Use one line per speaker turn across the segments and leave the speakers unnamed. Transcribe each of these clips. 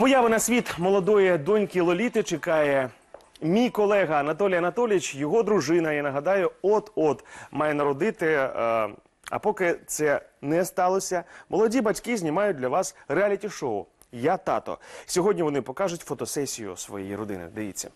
Появи на світ молодої доньки Лоліти чекає мій колега Анатолій Анатолійович. Його дружина, я нагадаю, от-от має народити. е, А поки це не сталося, молоді батьки знімають для вас реаліті-шоу Я тато. Сьогодні вони покажуть фотосесію своєї родини. Дивіться.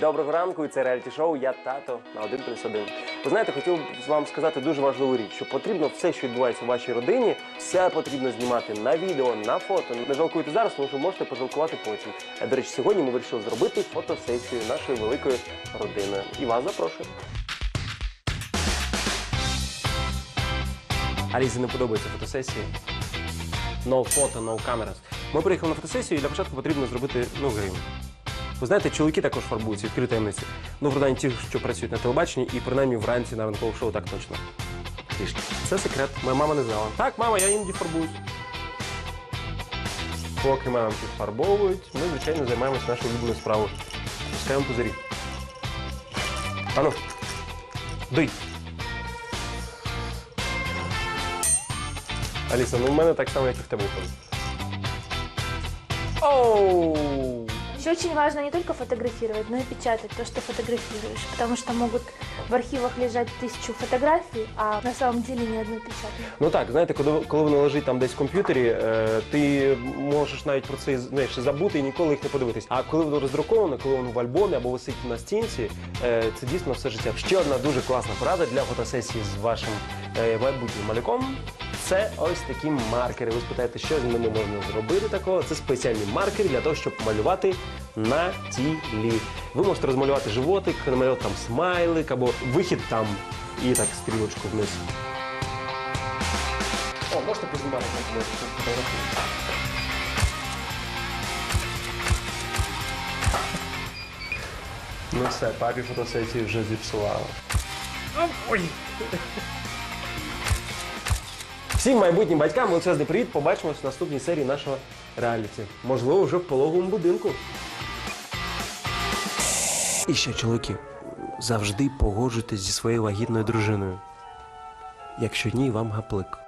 Доброго ранку, і це реаліті-шоу Я тато на 1 плюс 1. Ви знаєте, хотів вам сказати дуже важливу річ, що потрібно все, що відбувається в вашій родині, все потрібно знімати на відео, на фото. Не жалкуйте зараз, тому що можете пожалкувати потім. Е, До речі, сьогодні ми вирішили зробити фотосесію нашої великої родини. І вас запрошую. Алізі не подобаються фотосесії. No photo, no cameras. Ми приїхали на фотосесію і для початку потрібно зробити ну, грим. Ви знаєте, чоловіки також фарбуються, відкриті таємниці. Ну, принаймні ті, що працюють на телебаченні, і принаймні вранці на ранкових шоу так точно. Трішки. Це секрет. Моя мама не знала. Так, мама, я іноді фарбуюсь. Поки мамки фарбовують, ми, звичайно, займаємося нашою улюбленою справою. Пускаємо пузирі. Ану, дуй. Аліса, ну в мене так само, як і в тебе виходить. Оу!
Еще очень важно не только фотографировать, но и печатать то, что фотографируешь, потому что могут в архивах лежать тысячу фотографий, а на самом деле ни одной печатной.
Ну так, знаєте, коли, воно лежить там десь в комп'ютері, е, ти можеш навіть про це знаєш, забути і ніколи їх не подивитись. А коли воно роздруковано, коли воно в альбомі або висить на стінці, е, це дійсно все життя. Ще одна дуже класна порада для фотосесії з вашим е, майбутнім малюком. Це ось такі маркери. Ви спитаєте, що з ними можна зробити такого? Це спеціальні маркери для того, щоб малювати на тілі. Ви можете розмалювати животик, намалювати там смайлик або вихід там і так стрілочку вниз. О, можете познімати там. Ну все, папі фотосесії вже зіпсували. Ой! Всім майбутнім батькам величезний привіт. Побачимось в наступній серії нашого реаліті. Можливо, вже в пологовому будинку. І ще, чоловіки, завжди погоджуйтесь зі своєю вагітною дружиною. Якщо ні, вам гаплик.